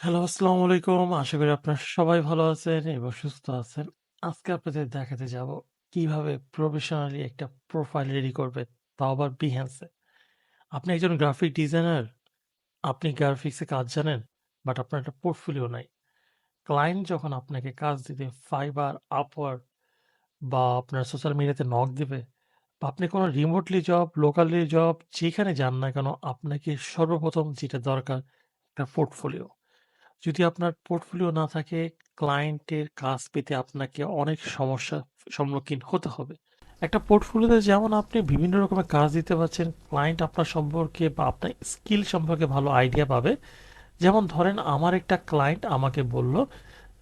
Hello, আসসালামু আলাইকুম। আশা করি আপনারা সবাই ভালো আছেন এবং সুস্থ আছেন। আজকে আপনাদের দেখাতে যাব কীভাবে প্রফেশনালি একটা প্রোফাইল রেডি করবে তাও আবার এ। আপনি একজন গ্রাফিক ডিজাইনার, আপনি গ্রাফিক্সে কাজ জানেন, বাট আপনার একটা পোর্টফোলিও নাই। ক্লায়েন্ট যখন আপনাকে কাজ দিবে ফাইবার Upwork বা আপনার সোশ্যাল মিডিয়াতে নক দিবে বা আপনি কোনো রিমোটলি জব, লোকালি জব যেখানে যান না কেন, আপনাকে সর্বপ্রথম যেটা দরকার একটা পোর্টফোলিও। যদি আপনার পোর্টফোলিও না থাকে, ক্লায়েন্টের কাজ পেতে আপনাকে অনেক সমস্যার সম্মুখীন হতে হবে। একটা পোর্টফোলিওতে যেমন আপনি বিভিন্ন রকমের কাজ দিতে পারছেন, ক্লায়েন্ট আপনার সম্পর্কে বা আপনার স্কিল সম্পর্কে ভালো আইডিয়া পাবে। যেমন ধরেন আমার একটা ক্লায়েন্ট আমাকে বলল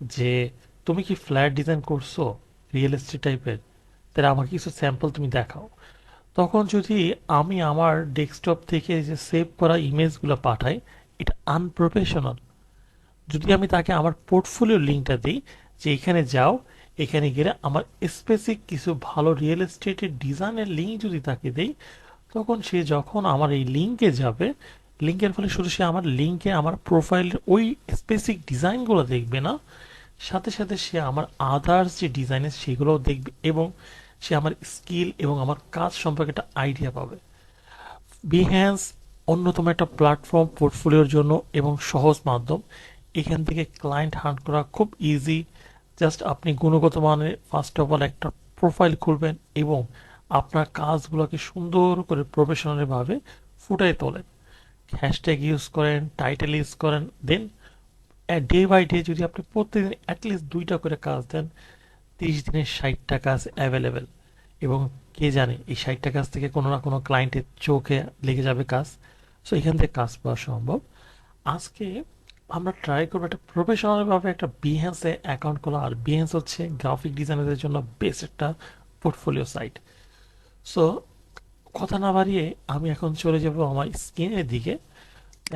যে, "তুমি কি ফ্ল্যাট ডিজাইন করছ? রিয়েল এস্টেট টাইপের? তাহলে আমাকে কিছু স্যাম্পল তুমি দেখাও।" তখন যদি আমি আমার ডেস্কটপ থেকে যে সেভ করা ইমেজগুলো পাঠাই, এটা আনপ্রফেশনাল। যদি আমি তাকে আমার পোর্টফোলিও লিঙ্কটা দিই, যে এখানে যাও, এখানে গেলে আমার স্পেসিফিক কিছু ভালো রিয়েল এস্টেটের ডিজাইনের লিঙ্ক যদি তাকে দেই, তখন সে যখন আমার এই লিঙ্কে যাবে লিঙ্কের ফলে শুধু সে আমার লিঙ্কে আমার প্রোফাইলের ওই স্পেসিফিক ডিজাইনগুলো দেখবে না, সাথে সাথে সে আমার আদার্স যে ডিজাইনের সেগুলোও দেখবে এবং সে আমার স্কিল এবং আমার কাজ সম্পর্কে একটা আইডিয়া পাবে। বিহ্যান্স অন্যতম একটা প্ল্যাটফর্ম পোর্টফোলিওর জন্য এবং সহজ মাধ্যম। এখান থেকে ক্লায়েন্ট হান্ট করা খুব ইজি জাস্ট আপনি গুণগত মানের ফার্স্ট অফ অল একটা প্রোফাইল খুলবেন এবং আপনার কাজগুলোকে সুন্দর করে প্রফেশনালিভাবে ফুটাই তোলেন। হ্যাশট্যাগ ইউজ করেন টাইটেল ইউজ করেন দেন ডে বাই ডে যদি আপনি প্রত্যেকদিন অ্যাটলিস্ট দুইটা করে কাজ দেন, তিরিশ দিনের ষাটটা কাজ অ্যাভেলেবেল এবং কে জানে, এই ষাটটা কাজ থেকে কোনো না কোনো ক্লায়েন্টের চোখে লেগে যাবে কাজ। সো এখান থেকে কাজ পাওয়া সম্ভব। আজকে আমরা ট্রাই করব একটা প্রফেশনালভাবে একটা বিহেন্সে অ্যাকাউন্ট খোলা। আর বিহেন্স হচ্ছে গ্রাফিক ডিজাইনারদের জন্য বেস্ট একটা পোর্টফোলিও সাইট সো কথা না বাড়িয়ে আমি এখন চলে যাব আমার স্ক্রিনের দিকে।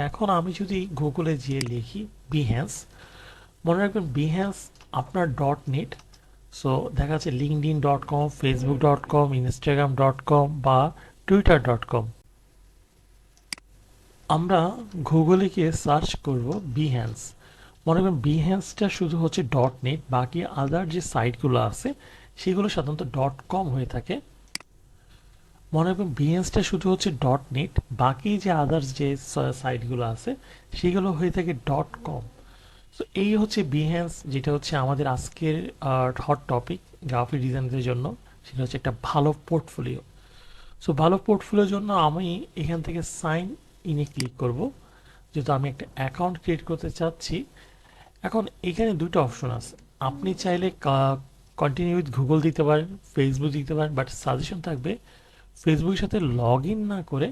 এখন আমি যদি গুগলে গিয়ে লিখি বিহ্যান্স মনে রাখবেন বিহ্যান্স আপনার ডট নেট সো দেখা যাচ্ছে LinkedIn dot com Facebook dot com Instagram dot com বা টুইটার ডট কম আমরা গুগলে গিয়ে সার্চ করব বিহ্যান্স মনে করেন বিহ্যান্সটা শুধু হচ্ছে. ডট নেট বাকি আদার যে সাইটগুলো আছে, সেগুলো সাধারণত. ডট কম হয়ে থাকে। মনে রাখবেন বিহ্যান্সটা শুধু হচ্ছে. ডট নেট বাকি যে আদার্স যে সাইটগুলো আছে, সেগুলো হয়ে থাকে. ডট কম তো এই হচ্ছে বিহ্যান্স যেটা হচ্ছে আমাদের আজকের হট টপিক গ্রাফিক ডিজাইনদের জন্য। সেটা হচ্ছে একটা ভালো পোর্টফোলিও সো ভালো পোর্টফোলিওর জন্য আমি এখান থেকে সাইন ইনে ক্লিক করব। যেহেতু আমি একটা অ্যাকাউন্ট ক্রিয়েট করতে চাচ্ছি, এখন এখানে দুটো অপশন আছে। আপনি চাইলে কন্টিনিউ উইথ গুগল দিতে পারেন ফেসবুক দিতে পারেন বাট সাজেশন থাকবে ফেসবুকের সাথে লগ ইন না করে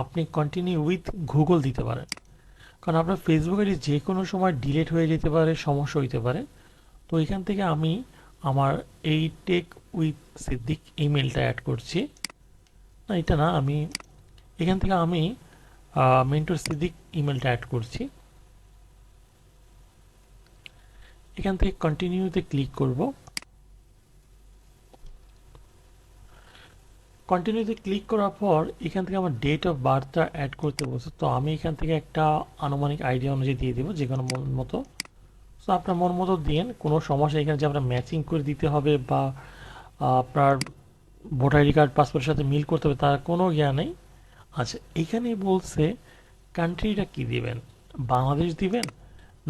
আপনি কন্টিনিউ উইথ গুগল দিতে পারেন। কারণ আপনার ফেসবুক আইডি যে কোনো সময় ডিলেট হয়ে যেতে পারে, সমস্যা হইতে পারে। তো এখান থেকে আমি আমার এই টেক উইথ সিদ্দিক ইমেলটা অ্যাড করছি। না, এটা না, আমি, এখান থেকে আমি মেন্টর সিদ্দিক ইমেলটা অ্যাড করছি। এখান থেকে কন্টিনিউতে ক্লিক করব। কন্টিনিউতে ক্লিক করার পর এখান থেকে আমার ডেট অফ বার্থটা অ্যাড করতে বলছে। তো আমি এখান থেকে একটা আনুমানিক আইডিয়া অনুযায়ী দিয়ে দেবো, যে কোনো মন মতো। তো আপনার মন মতো দিন কোনো সমস্যা এখানে যে আপনার ম্যাচিং করে দিতে হবে বা আপনার ভোটার আইডি কার্ড পাসপোর্টের সাথে মিল করতে হবে, তার কোনো জ্ঞান নেই। আচ্ছা এখানে বলছে কান্ট্রিটা কি দিবেন? বাংলাদেশ দিবেন?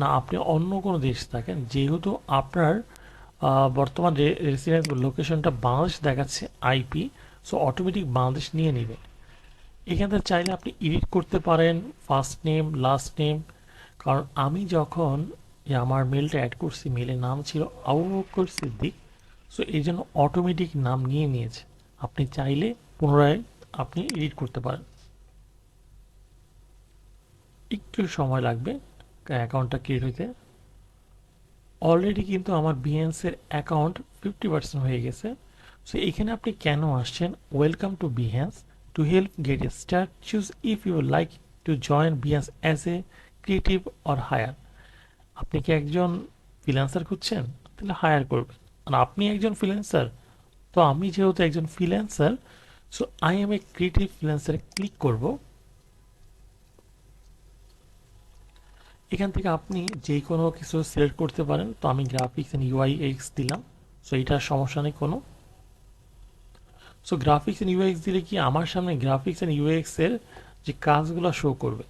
না, আপনি অন্য কোনো দেশ থাকেন? যেহেতু আপনার বর্তমান রেসিডেন্স লোকেশনটা বাংলাদেশ দেখাচ্ছে আইপি সো অটোমেটিক বাংলাদেশ নিয়ে নেবে এখান চাইলে আপনি এডিট করতে পারেন ফার্স্ট নেম লাস্ট নেম কারণ আমি যখন আমার মেলটা অ্যাড করছি মেলের নাম ছিল আবু বকর সিদ্দিক সো এই জন্য অটোমেটিক নাম নিয়ে নিয়েছে। আপনি চাইলে পুনরায় আপনি এডিট করতে পারেন। একটু সময় লাগবে অ্যাকাউন্টটা ক্রিয়েট হইতে। অলরেডি কিন্তু আমার বিএনসের অ্যাকাউন্ট ফিফটি পার্সেন্ট হয়ে গেছে। সো এখানে আপনি কেন আসছেন? Welcome to Behance to help get a start choose if you like to join Behance as a creative or hire আপনি কি একজন ফ্রিল্যান্সার খুঁজছেন? তাহলে হায়ার করবেন। আর আপনি একজন ফ্রিল্যান্সার তো আমি যেহেতু একজন freelancer so I am a creative ফ্রিল্যান্সারে click করব। এখান থেকে আপনি যে কোনো কিছু সিলেক্ট করতে পারেন। তো আমি গ্রাফিক্স অ্যান্ড ইউআই এক্স দিলাম। সো এটার সমস্যা নেই কোনো। সো গ্রাফিক্স অ্যান্ড ইউএক্স দিলে কি আমার সামনে গ্রাফিক্স অ্যান্ড ইউএক্স এর যে কাজগুলো শো করবে?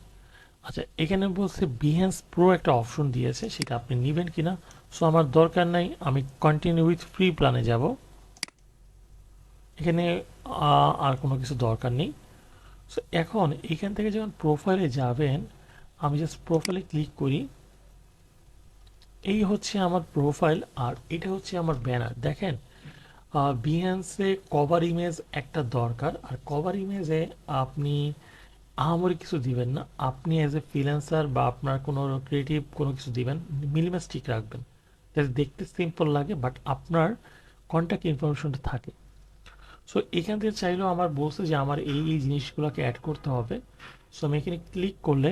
আচ্ছা এখানে বলছে বিহেন্স প্রো একটা অপশন দিয়েছে। সেটা আপনি নেবেন কিনা? সো আমার দরকার নাই। আমি কন্টিনিউ উইথ ফ্রি প্ল্যানে যাব। এখানে আর কোনো কিছু দরকার নেই। সো এখন এখান থেকে যখন প্রোফাইলে যাবেন, আমি জাস্ট প্রোফাইলে ক্লিক করি। এই হচ্ছে আমার প্রোফাইল আর এটা হচ্ছে আমার ব্যানার দেখেন বিহেন্সে কভার ইমেজ একটা দরকার। আর কভার ইমেজে আপনি আহামরি কিছু দিবেন না। আপনি অ্যাজ এ ফ্রিল্যান্সার বা আপনার কোনো ক্রিয়েটিভ কোনো কিছু দিবেন মিনিমাস্টিক রাখবেন। যাতে দেখতে সিম্পল লাগে বাট আপনার কন্ট্যাক্ট ইনফরমেশনটা থাকে। সো এখান থেকে চাইলেও আমার বলছে যে আমার এই এই জিনিসগুলোকে অ্যাড করতে হবে। সো আমি এখানে ক্লিক করলে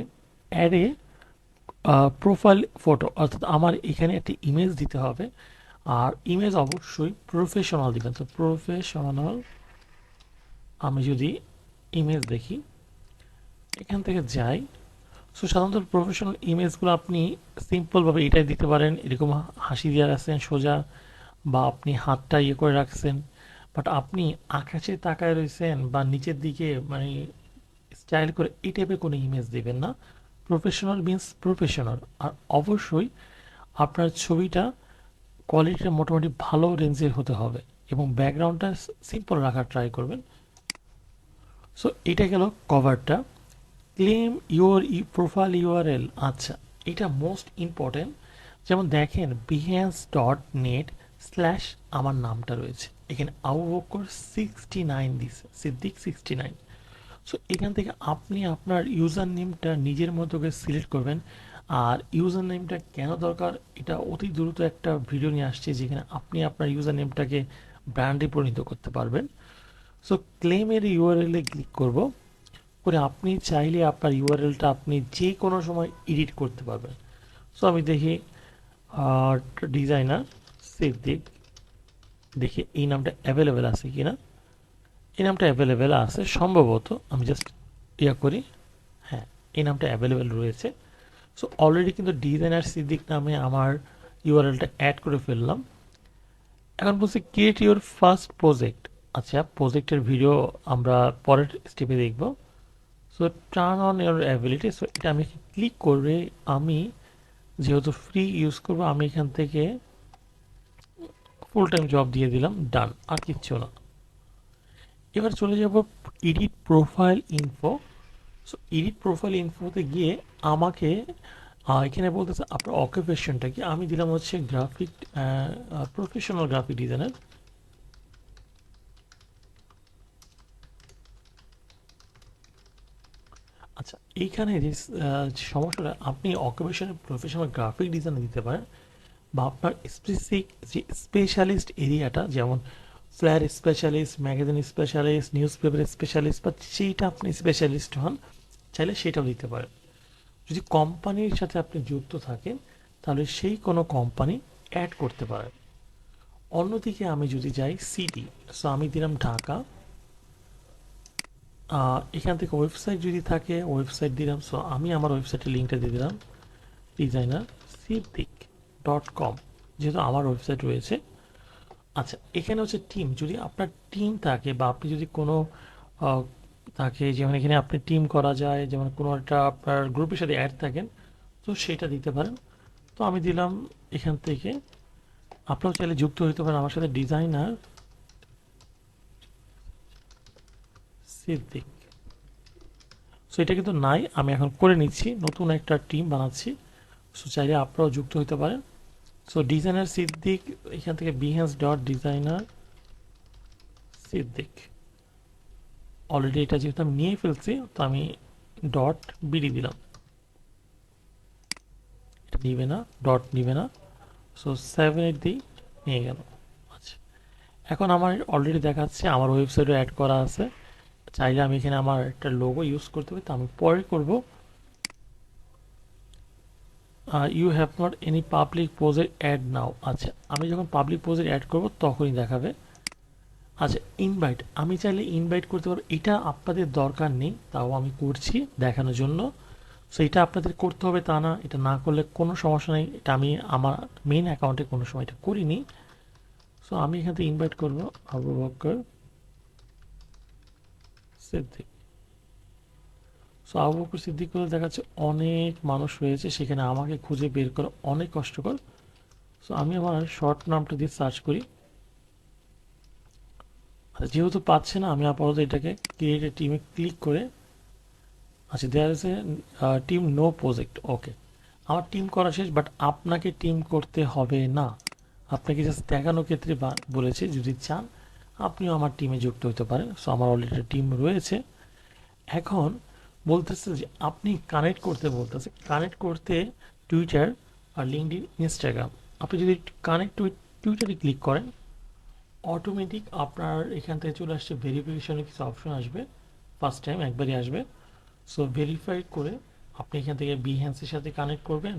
অ্যাডে প্রোফাইল ফটো অর্থাৎ আমার এখানে একটি ইমেজ দিতে হবে। আর ইমেজ অবশ্যই প্রফেশনাল দিবেন। তো প্রফেশনাল আমি যদি ইমেজ দেখি, এখান থেকে যাই। সো সাধারণত প্রফেশনাল ইমেজগুলো আপনি সিম্পলভাবে এটাই দিতে পারেন। এরকম হাসি দিয়ে রাখছেন, সোজা, বা আপনি হাতটা ইয়ে করে রাখছেন। বাট আপনি আকাশে তাকায় রয়েছেন বা নিচের দিকে মানে স্টাইল করে এই টাইপের কোনো ইমেজ দেবেন না। প্রফেশনাল মিন্স প্রফেশনাল আর অবশ্যই আপনার ছবিটা কোয়ালিটিটা মোটামুটি ভালো রেঞ্জের হতে হবে এবং ব্যাকগ্রাউন্ডটা সিম্পল রাখার ট্রাই করবেন। সো এটা গেল কভারটা ক্লেম ইউর ই প্রোফাইল ইউআরএল আচ্ছা এটা মোস্ট ইম্পর্টেন্ট যেমন দেখেন বিহেন্স ডট নেট স্ল্যাশ আমার নামটা রয়েছে। এখানে আবু বকর সিক্সটি নাইন দিছে, সিদ্দিক সিক্সটি নাইন সো এখান থেকে আপনি আপনার ইউজার নেমটা নিজের মতো করে সিলেক্ট করবেন। আর ইউজার নেমটা কেন দরকার? এটা অতি দ্রুত একটা ভিডিও নিয়ে আসছে যেখানে আপনি আপনার ইউজার নেমটাকে ব্র্যান্ডে পরিণত করতে পারবেন। সো ক্লেমের ইউআরএলে ক্লিক করব। করে আপনি চাইলে আপনার ইউআরএলটা আপনি যে কোনো সময় এডিট করতে পারবেন। সো আমি দেখি ডিজাইনার সিদ্দিক। দেখি এই নামটা অ্যাভেলেবেল আছে কি না এই নামটা অ্যাভেলেবেল আছে, সম্ভবত আমি জাস্ট ইয়া করি। হ্যাঁ এই নামটা অ্যাভেলেবেল রয়েছে। সো অলরেডি কিন্তু ডিজাইনার সিদ্দিক নামে আমার ইউআরএলটা অ্যাড করে ফেললাম। এখন বলছি ক্রিয়েট ইউর ফার্স্ট প্রজেক্ট আচ্ছা প্রজেক্টের ভিডিও আমরা পরের স্টেপে দেখব। So turn on your ability so এটা আমি ক্লিক করে আমি যেহেতু ফ্রি ইউজ করব, আমি এখান থেকে ফুল টাইম জব দিয়ে দিলাম ডান আর কিচ্ছু না। এবার চলে যাব edit profile info so edit profile ইনফোতে গিয়ে আমাকে এখানে বলতেছে আপনার অকুপেশনটা কি? আমি দিলাম হচ্ছে গ্রাফিক প্রফেশনাল গ্রাফিক ডিজাইনার আচ্ছা এইখানে যে সমস্যাটা, আপনি অকুপেশনে প্রফেশনাল গ্রাফিক ডিজাইন দিতে পারেন। বা আপনার স্পেসিফিক যে স্পেশালিস্ট এরিয়াটা যেমন flyer specialist magazine specialist news paper specialist বা সেইটা আপনি স্পেশালিস্ট হন, চাইলে সেটাও দিতে পারেন। যদি কোম্পানির সাথে আপনি যুক্ত থাকেন, তাহলে সেই কোনো কোম্পানি অ্যাড করতে পারেন। অন্যদিকে আমি যদি যাই সিটি সো আমি দিলাম ঢাকা। এখান থেকে ওয়েবসাইট যদি থাকে ওয়েবসাইট দিলাম সো আমি আমার ওয়েবসাইটের লিঙ্কটা দিয়ে দিলাম। ডিজাইনার সিদ্দিক ডট কম যেহেতু আমার ওয়েবসাইট রয়েছে। আচ্ছা এখানে হচ্ছে টিম যদি আপনার টিম থাকে বা আপনি যদি কোনো থাকে, যেমন এখানে আপনি টিম করা যায়, যেমন কোনো একটা আপনার গ্রুপের সাথে অ্যাড থাকেন, তো সেটা দিতে পারেন। তো আমি দিলাম এখান থেকে। আপনারাও চাইলে যুক্ত হতে পারেন আমার সাথে ডিজাইনার সিদ্দিক। সো এটা কিন্তু নাই, আমি এখন করে নিচ্ছি, নতুন একটা টিম বানাচ্ছি। সো চাইলে আপনারাও যুক্ত হতে পারেন। সো ডিজাইনার সিদ্দিক এখান থেকে Behance dot designer Siddique already এটা যেহেতু আমি নিয়ে ফেলছি, তো আমি ডট বিডি দিলাম। এটা নিবে না ডট নিবে না। সো সেভেন এইট দিই নিয়ে গেল। আচ্ছা। এখন আমার অলরেডি দেখাচ্ছে, আমার ওয়েবসাইটে অ্যাড করা আছে। চাইলে আমি এখানে আমার একটা লোগো ইউজ করতে পারি, তো আমি পরে করব। You have not any public পোজের add now আচ্ছা আমি যখন পাবলিক পোজের অ্যাড করব, তখনই দেখাবে। আচ্ছা ইনভাইট আমি চাইলে ইনভাইট করতে পারব। এটা আপনাদের দরকার নেই, তাও আমি করছি দেখানোর জন্য। সো এটা আপনাদের করতে হবে তা না, এটা না করলে কোনো সমস্যা নেই। এটা আমি আমার মেইন অ্যাকাউন্টে কোনো সময় এটা করিনি। সো আমি এখান থেকে ইনভাইট করব আবু বকর সিদ্দিক সো আবু বকর সিদ্দিক করে দেখা যাচ্ছে অনেক মানুষ রয়েছে সেখানে আমাকে খুঁজে বের করা অনেক কষ্টকর। সো আমি আমার শর্ট নামটা দিয়ে সার্চ করি। আচ্ছা যেহেতু পাচ্ছে না, আমি আপাতত এটাকে ক্রিয়েট টিমে ক্লিক করে আচ্ছা there a team no project okay আমার টিম করা শেষ বাট আপনাকে টিম করতে হবে না। আপনাকে জাস্ট দেখানোর ক্ষেত্রে বলেছে, যদি চান, আপনিও আমার টিমে যুক্ত হতে পারেন। সো আমার অলরেডি টিম রয়েছে। এখন বলতেছে যে, আপনি কানেক্ট করতে বলতেছে কানেক্ট করতে টুইটার আর লিঙ্কডিন ইনস্টাগ্রাম আপনি যদি কানেক্ট টুইটারে ক্লিক করেন অটোমেটিক আপনার এখান থেকে চলে আসছে ভেরিফিকেশনের কিছু অপশন আসবে। ফার্স্ট টাইম একবারই আসবে। সো ভেরিফাই করে আপনি এখান থেকে বিহ্যান্সের সাথে কানেক্ট করবেন।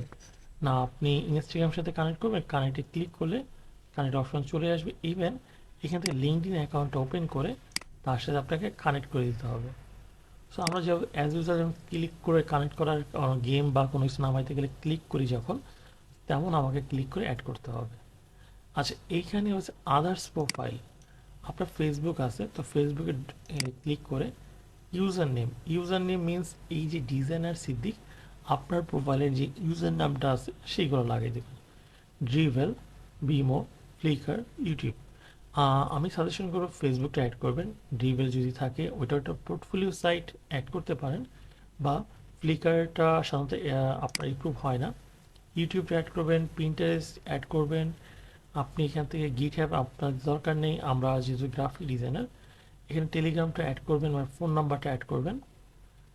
না, আপনি ইনস্টাগ্রামের সাথে কানেক্ট করবেন। কানেক্টে ক্লিক করলে কানেক্ট অপশন চলে আসবে। ইভেন এখান থেকে লিঙ্কডিন অ্যাকাউন্টটা ওপেন করে তার সাথে আপনাকে কানেক্ট করে দিতে হবে। সো আমরা যে অ্যাজ ইউজার যখন ক্লিক করে কানেক্ট করার গেম বা কোনো কিছু নামাইতে গেলে ক্লিক করি যখন, তেমন আমাকে ক্লিক করে অ্যাড করতে হবে। আচ্ছা এইখানে হচ্ছে আদার্স প্রোফাইল আপনার ফেসবুক আছে, তো ফেসবুকে ক্লিক করে user name user name means এই যে ডিজাইনার সিদ্দিক, আপনার প্রোফাইলের যে ইউজার নামটা আছে, সেইগুলো লাগিয়ে দেবেন। ড্রিভেল বিমো ফ্লিকার ইউটিউব আমি সাজেশন করব ফেসবুকটা অ্যাড করবেন। ড্রিভেল যদি থাকে ওইটা একটা পোর্টফোলিও সাইট অ্যাড করতে পারেন বা ফ্লিকারটা সাধারণত আপনার ইমপ্রুভ হয় না। ইউটিউবটা অ্যাড করবেন প্রিন্টারেস্ট অ্যাড করবেন। আপনি এখান থেকে গিট হ্যাপ আপনার দরকার নেই, আমরা যেহেতু গ্রাফিক ডিজাইনার এখানে টেলিগ্রামটা অ্যাড করবেন আর ফোন নাম্বারটা অ্যাড করবেন।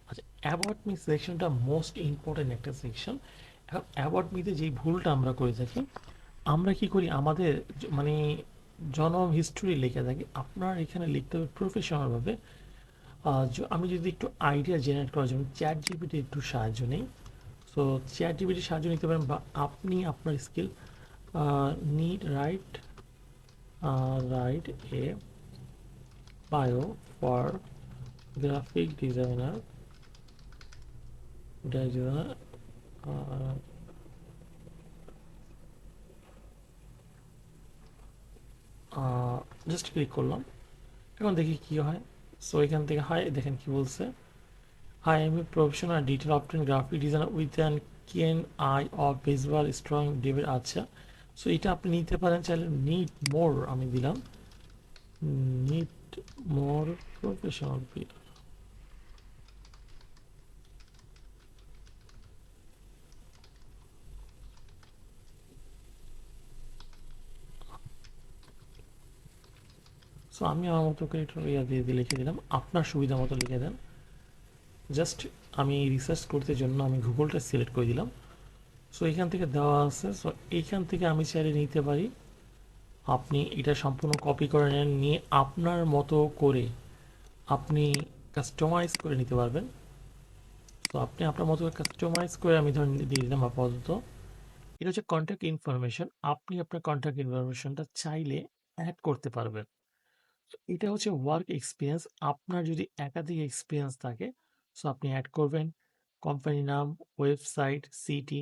আচ্ছা about me section most important একটা সেকশন এখন অ্যাবাউট মিতে যেই ভুলটা আমরা করে থাকি, আমরা কি করি? আমাদের মানে জন্ম হিস্টোরি লিখে থাকি। আপনার এখানে লিখতে হবে প্রফেশনালভাবে আমি যদি একটু আইডিয়া জেনারেট করার জন্য চ্যাট জিপিটি একটু সাহায্য নেই। সো চ্যাট জিপিটির সাহায্য নিতে পারেন বা আপনি আপনার skill need write write a bio for graphic designer designer just click করলাম। এখন দেখি কি হয়। সো এখান থেকে হাই দেখেন কি বলছে। Hi am a professional detail often graphic designer with an keen eye of visual strong devil আচ্ছা সো এটা আপনি নিতে পারেন, চাইলে নিড মোর আমি দিলাম। নিড মোর প্রফেশনাল সো আমি আমার মতো করে একটু ইয়া দিয়ে দিয়ে লিখে দিলাম। আপনার সুবিধা মতো লিখে দেন। জাস্ট আমি রিসার্চ করতে জন্য আমি গুগলটা সিলেক্ট করে দিলাম। সো এখান থেকে দেওয়া আছে। সো এইখান থেকে আমি চাইলে নিতে পারি। আপনি এটা সম্পূর্ণ কপি করে নেন। নিয়ে আপনার মতো করে আপনি কাস্টমাইজ করে নিতে পারবেন। তো আপনি আপনার মতো কাস্টমাইজ করে আমি ধরেন দিয়ে দিলাম আপাতত। এটা হচ্ছে কন্ট্যাক্ট ইনফরমেশন আপনি আপনার কন্ট্যাক্ট ইনফরমেশনটা চাইলে অ্যাড করতে পারবেন। এটা হচ্ছে ওয়ার্ক এক্সপিরিয়েন্স আপনার যদি একাধিক এক্সপিরিয়েন্স থাকে সো আপনি অ্যাড করবেন। কোম্পানির নাম ওয়েবসাইট সিটি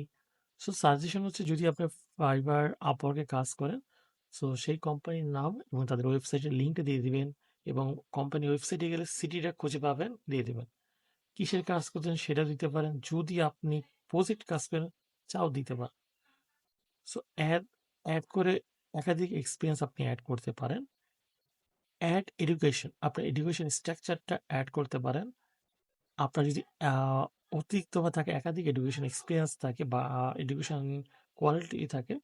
সো সাজেশন হচ্ছে যদি আপনি ফাইবার আপওয়ার্কে কাজ করেন সো সেই কোম্পানির নাম এবং তাদের ওয়েবসাইটের লিঙ্কটা দিয়ে দিবেন এবং কোম্পানি ওয়েবসাইটে গেলে সিটিটা খুঁজে পাবেন, দিয়ে দেবেন। কিসের কাজ করছেন সেটা দিতে পারেন। যদি আপনি প্রজেক্ট কাজ করেন, চাও দিতে পারেন। সো অ্যাড অ্যাড করে একাধিক এক্সপিরিয়েন্স আপনি অ্যাড করতে পারেন। অ্যাড এডুকেশন আপনার এডুকেশন স্ট্রাকচারটা অ্যাড করতে পারেন। আপনার যদি অতিরিক্ত বা থাকে, একাধিক এডুকেশন এক্সপিরিয়েন্স থাকে বা এডুকেশন কোয়ালিটি থাকে,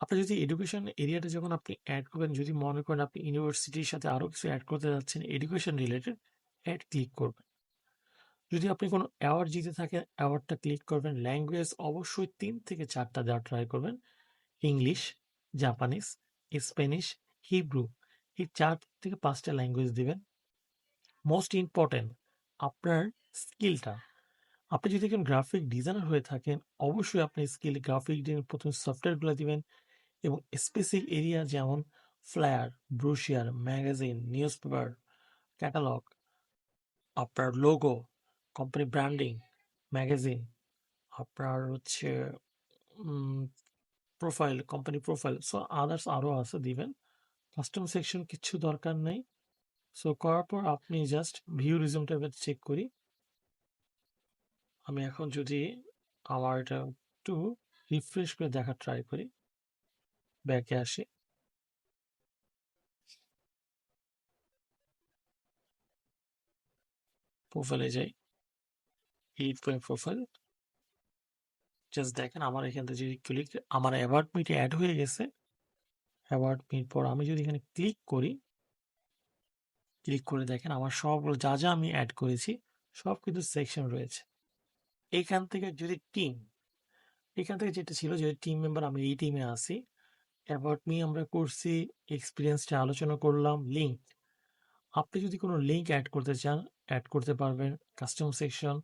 আপনার যদি এডুকেশন এরিয়াটা যখন আপনি অ্যাড করবেন, যদি মনে করেন আপনি ইউনিভার্সিটির সাথে আরও কিছু অ্যাড করতে যাচ্ছেন এডুকেশন রিলেটেড অ্যাড ক্লিক করবেন। যদি আপনি কোনো অ্যাওয়ার্ড জিতে থাকেন অ্যাওয়ার্ডটা ক্লিক করবেন। ল্যাঙ্গুয়েজ অবশ্যই তিন থেকে চারটা দেওয়ার ট্রাই করবেন। ইংলিশ জাপানিজ স্প্যানিশ হিব্রু এই চার থেকে পাঁচটা ল্যাঙ্গুয়েজ দিবেন মোস্ট ইম্পর্ট্যান্ট আপনার স্কিলটা আপনি যদি একজন গ্রাফিক ডিজাইনার হয়ে থাকেন অবশ্যই আপনি স্কিল গ্রাফিক ডিজাইন প্রথমে সফটওয়্যারগুলো দিবেন এবং স্পেসিফিক এরিয়া যেমন flyer brochure magazine news paper catalogue আপনার লোগো কোম্পানি ব্র্যান্ডিং ম্যাগাজিন, আপনার হচ্ছে profile, company profile. So others আরও আছে দিবেন। কাস্টম সেকশন কিছু দরকার নেই। সো করার পর আপনি জাস্ট ভিউ রিজুম ট্যাবে চেক করি। আমি এখন যদি আমার এটা একটু রিফ্রেশ করে দেখার ট্রাই করি। ব্যাকে আসি। প্রোফাইলে যাই। এডিট করে প্রোফাইল। জাস্ট দেখেন, আমার এখান থেকে যদি ক্লিক আমার অ্যাবাউট মিট এড হয়ে গেছে। অ্যাবাউট মিট পর আমি যদি এখানে ক্লিক করি ক্লিক করে দেখেন আমার সবগুলো যা, যা আমি অ্যাড করেছি সব কিন্তু সেকশন রয়েছে। এখান থেকে যদি টিম, এখান থেকে যেটা ছিল যে টিম মেম্বার আমি এই টিমে আসি অ্যাবাউট মি আমরা করছি, এক্সপিরিয়েন্সটা আলোচনা করলাম, লিঙ্ক। আপনি যদি কোনো লিঙ্ক অ্যাড করতে চান, অ্যাড করতে পারবেন, কাস্টম সেকশন।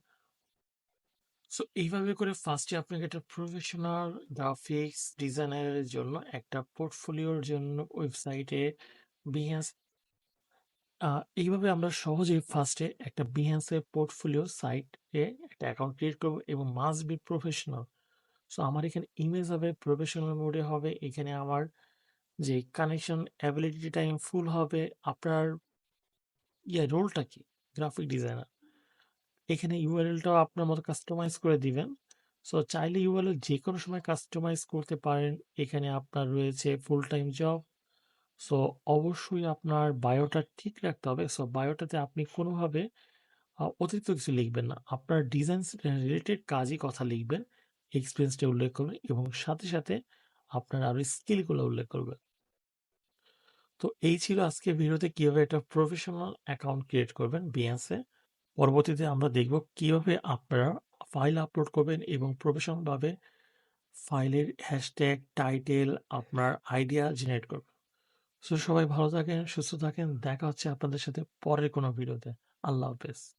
সো এইভাবে করে ফার্স্টে আপনাকে একটা প্রফেশনাল গ্রাফিক্স ডিজাইনারের জন্য একটা পোর্টফোলিওর জন্য ওয়েবসাইটে আ, এইভাবে আমরা সহজেই ফার্স্টে একটা এর পোর্টফোলিও সাইটে একটা অ্যাকাউন্ট ক্রিয়েট করব এবং মাস্ট বি প্রফেশনাল। সো আমার এখানে ইমেজ হবে প্রফেশনাল মোডে হবে। এখানে আমার যে কানেকশন অ্যাবিলিটি টাইম ফুল হবে। আপনার, ইয়া রোলটা কি? Graphic designer. এখানে ইউআরএলটাও আপনার মতো কাস্টমাইজ করে দিবেন। সো চাইলে ইউআরএল যেকোনো সময় কাস্টমাইজ করতে পারেন। এখানে আপনার রয়েছে ফুল টাইম জব। সো অবশ্যই আপনার বায়োটা ঠিক রাখতে হবে। সো বায়োটাতে আপনি কোনোভাবে অতিরিক্ত কিছু লিখবেন না। আপনার ডিজাইনস রিলেটেড কাজই কথা লিখবেন। এক্সপেরিয়েন্সটা উল্লেখ করবেন এবং সাথে, সাথে আপনার আরও স্কিলগুলো উল্লেখ করবেন। তো এই ছিল আজকে ভিডিওতে কীভাবে একটা প্রফেশনাল অ্যাকাউন্ট ক্রিয়েট করবেন এ। পরবর্তীতে আমরা দেখব কীভাবে আপনারা ফাইল আপলোড করবেন এবং প্রফেশনালভাবে ফাইলের হ্যাশট্যাগ, টাইটেল, আপনার আইডিয়া জেনারেট করবেন। সো সবাই ভালো থাকেন, সুস্থ থাকেন। দেখা হচ্ছে আপনাদের সাথে পরের কোনো ভিডিওতে। আল্লাহ হাফেজ।